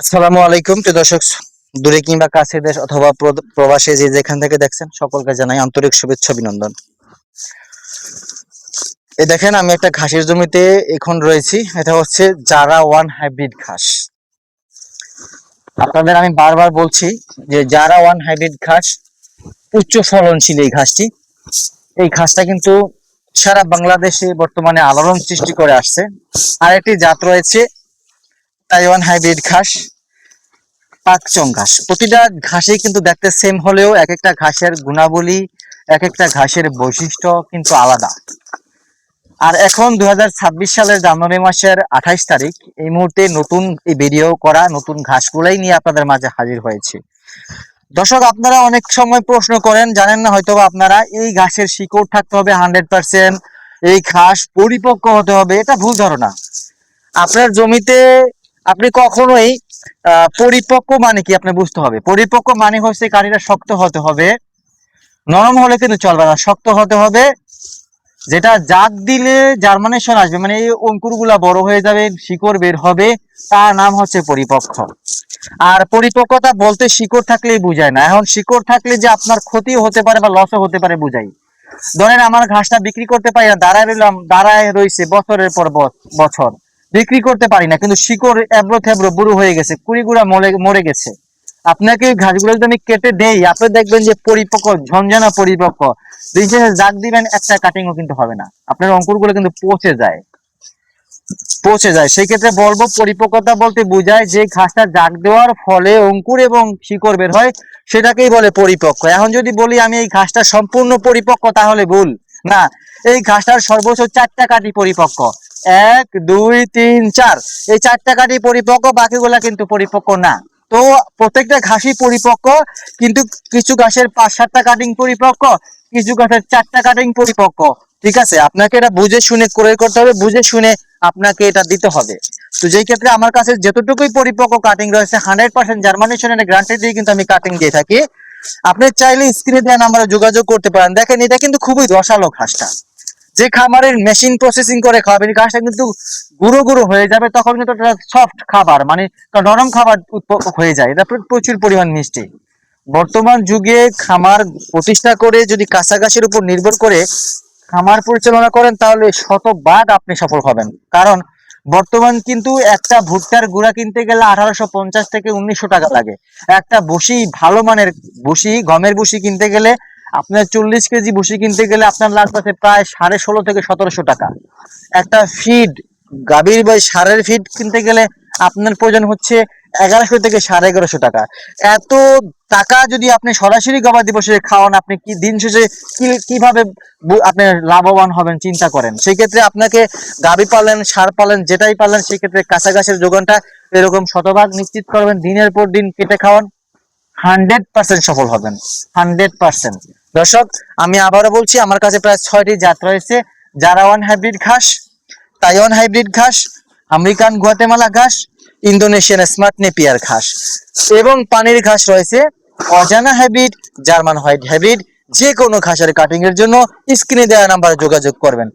আসসালামু আলাইকুম, প্রিয় দর্শক, দূরে কিংবা কাছে দেশ অথবা প্র- প্রবাসে যে যেখান থেকে দেখছেন, সকলকে জানাই আন্তরিক শুভেচ্ছা, অভিনন্দন। এই দেখেন, আমি একটা ঘাসের জমিতে এখন রয়েছি। এটা হচ্ছে জারা ওয়ান হাইব্রিড ঘাস। আপনাদের আমি বারবার বলছি যে জারা ওয়ান হাইব্রিড ঘাস উচ্চ ফলনশীল এই ঘাসটি। এই ঘাসটা কিন্তু সারা বাংলাদেশে বর্তমানে আলোড়ন সৃষ্টি করে আসছে। আর একটি জাত রয়েছে তাইওয়ান হাইব্রিড ঘাস, পাকচং ঘাস। প্রতিটা ঘাসই কিন্তু দেখতে সেম হলেও এক একটা ঘাসের গুণাবলী এক একটা ঘাসের বৈশিষ্ট্য কিন্তু আলাদা। আর এখন দুই সালের জানুয়ারি মাসের আঠাইশ তারিখ, এই মুহূর্তে নতুন ভিডিও করা নতুন ঘাসগুলাই নিয়ে আপনাদের মাঝে হাজির হয়েছে। দর্শক, আপনারা অনেক সময় প্রশ্ন করেন, জানেন না হয়তো আপনারা এই ঘাসের শিকড় থাকতে হবে হান্ড্রেড পার্সেন্ট, এই ঘাস পরিপক্ক হতে হবে, এটা ভুল ধারণা। আপনার জমিতে আপনি কখনোই পরিপক্ক মানে কি আপনি বুঝতে হবে। পরিপক্ক মানে হচ্ছে কাঠিটা শক্ত হতে হবে। নরম হলে কিন্তু চলবে না, শক্ত হতে হবে। যেটা জাগ দিলে জার্মানেশন আসবে মানে এই অঙ্কুরগুলা বড় হয়ে যাবে, শিকড় বের হবে, তার নাম হচ্ছে পরিপক্ক। আর পরিপক্কতা বলতে শিকড় থাকলেই বুঝায় না। এখন শিকড় থাকলে যে আপনার ক্ষতি হতে পারে বা লসও হতে পারে বুঝাই। ধরেন আমার ঘাসটা বিক্রি করতে পারি না, দাঁড়ায় রইলাম, দাঁড়ায় রয়েছে বছরের পর বছর। বিক্রি করতে পারি না, কিন্তু শিকড় এবড়ো থেবড়ো বুড়ো হয়ে গেছে কুড়িগুড়া মরে মরে গেছে। আপনাকে ঘাসগুলো যদি আমি কেটে দেই, আপনি দেখবেন যে পরিপক্ক ঝঞ্ঝানা পরিপক্ক। দিন শেষে জাগ দিবেন, একটা কাটিংও কিন্তু হবে না। আপনার অঙ্কুরগুলো কিন্তু পচে যায়। পচে যায়। সেই ক্ষেত্রে বলব, পরিপক্কতা বলতে বোঝায় যে ঘাসটা জাগ দেওয়ার ফলে অঙ্কুর এবং শিকড় বের হয়, সেটাকেই বলে পরিপক্ক। এখন যদি বলি আমি এই ঘাসটা সম্পূর্ণ পরিপক্ক, তাহলে ভুল। না, এই ঘাসটার সর্বোচ্চ চারটা কাটি পরিপক্ক। এক, দুই, তিন, চার। এই চারটা কাটি পরিপক্ক, বাকিগুলা কিন্তু পরিপক্ক না। তো প্রত্যেকটা ঘাসই পরিপক্ক, কিন্তু কিছু ঘাসের পাঁচ, সাতটা কাটিং পরিপক্ক, কিছু ঘাসের চারটা কাটিং পরিপক্ক। ঠিক আছে? আপনাকে এটা বুঝে শুনে ক্রয় করতে হবে, বুঝে শুনে আপনাকে এটা দিতে হবে। তো যেই ক্ষেত্রে আমার কাছে যতটুকুই পরিপক্ক কাটিং রয়েছে হান্ড্রেড পার্সেন্ট জার্মানেশনের গ্রান্টেড দিয়ে কিন্তু আমি কাটিং দিয়ে থাকি। আপনি চাইলে স্ক্রিনে দেওয়া নাম্বারে যোগাযোগ করতে পারেন। দেখেন, এটা কিন্তু খুবই রসালো ঘাসটা। যে খামারের মেশিন প্রসেসিং করে খাওয়াবেন ঘাসটা কিন্তু গুঁড়ো গুঁড়ো হয়ে যাবে, তখন কিন্তু এটা সফট খাবার মানে নরম খাবার হয়ে যায়। এটা প্রচুর পরিমাণ মিষ্টি। বর্তমান যুগে খামার প্রতিষ্ঠা করে যদি কাঁচা ঘাসের উপর নির্ভর করে খামার পরিচালনা করেন, তাহলে শতভাগ আপনি সফল হবেন। কারণ বর্তমান কিন্তু একটা ভুট্টার গুঁড়া কিনতে গেলে আঠারোশো পঞ্চাশ থেকে উনিশশো টাকা লাগে। একটা বসি ভালো মানের বসি গমের বসি কিনতে গেলে আপনার চল্লিশ কেজি বসি কিনতে গেলে আপনার লাগবে প্রায় সাড়ে ষোলো থেকে সতেরোশো টাকা। একটা ফিড গাভীর বা সারের ফিড কিনতে গেলে আপনার প্রয়োজন হচ্ছে এগারোশো থেকে সাড়ে এগারোশো টাকা। এত টাকা যদি আপনি সরাসরি গবাদি পশু খাওয়ান, আপনি কি দিন শেষে কীভাবে আপনি লাভবান হবেন চিন্তা করেন। সেই ক্ষেত্রে আপনাকে গাভী পালেন, সার পালেন, যেটাই পালেন, সেই ক্ষেত্রে কাঁচা গাছের যোগানটা এরকম শতভাগ নিশ্চিত করবেন, দিনের পর দিন কেটে খাওয়ান, হান্ড্রেড পার্সেন্ট সফল হবেন। Hundred percent. দর্শক, আমি আবারও বলছি, আমার কাছে প্রায় ছয়টি জাত রয়েছে। জারাওয়ান হাইব্রিড ঘাস তাইওয়ান হাইব্রিড ঘাস, আমেরিকান গুয়াতেমালা ঘাস, ইন্দোনেশিয়ান স্মার্ট নেপিয়ার ঘাস এবং পানির ঘাস রয়েছে। অজানা হাইব্রিড জার্মান হোয়াইট হাইব্রিড যে কোনো ঘাসের কাটিং এর জন্য স্ক্রিনে দেওয়া নাম্বারে যোগাযোগ করবেন।